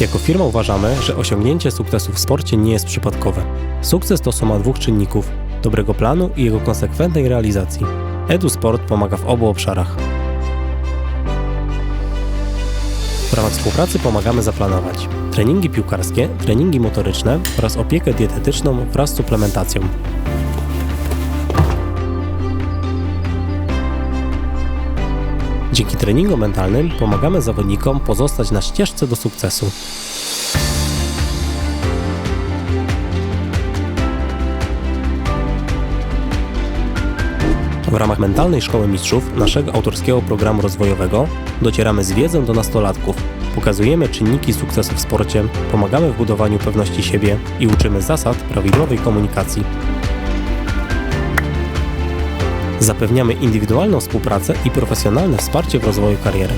Jako firma uważamy, że osiągnięcie sukcesu w sporcie nie jest przypadkowe. Sukces to suma dwóch czynników: dobrego planu i jego konsekwentnej realizacji. EduSport pomaga w obu obszarach. W ramach współpracy pomagamy zaplanować treningi piłkarskie, treningi motoryczne oraz opiekę dietetyczną wraz z suplementacją. Dzięki treningom mentalnym pomagamy zawodnikom pozostać na ścieżce do sukcesu. W ramach Mentalnej Szkoły Mistrzów, naszego autorskiego programu rozwojowego, docieramy z wiedzą do nastolatków, pokazujemy czynniki sukcesu w sporcie, pomagamy w budowaniu pewności siebie i uczymy zasad prawidłowej komunikacji. Zapewniamy indywidualną współpracę i profesjonalne wsparcie w rozwoju kariery.